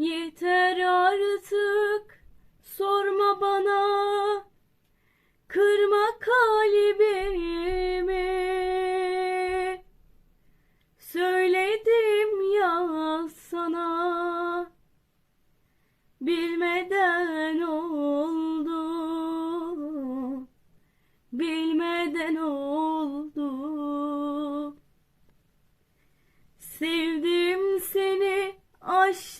Yeter artık sorma bana. Kırma kalbimi. Söyledim ya sana. Bilmeden oldu. Bilmeden oldu. Sevdim seni, aştım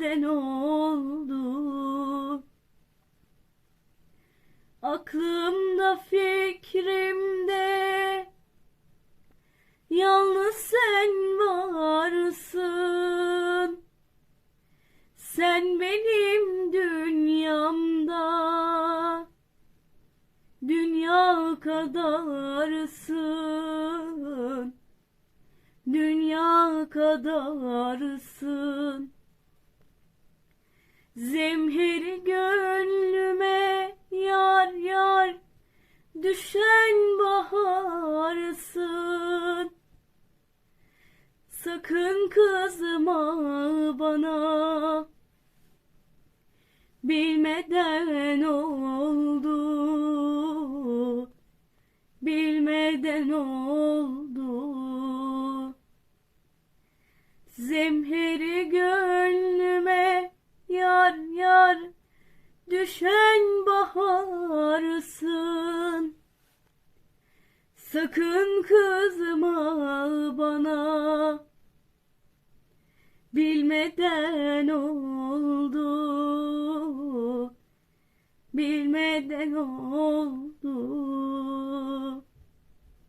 bilmeden oldu. Aklımda fikrimde Yalnız sen varsın. Sen benim dünyamda dünya kadarsın. Dünya kadarsın. Zemheri gönlüme yar yar düşen baharsın. Sakın kızma bana Bilmeden oldu Bilmeden oldu düşen baharsın Sakın kızma bana. Bilmeden oldu. Bilmeden oldu.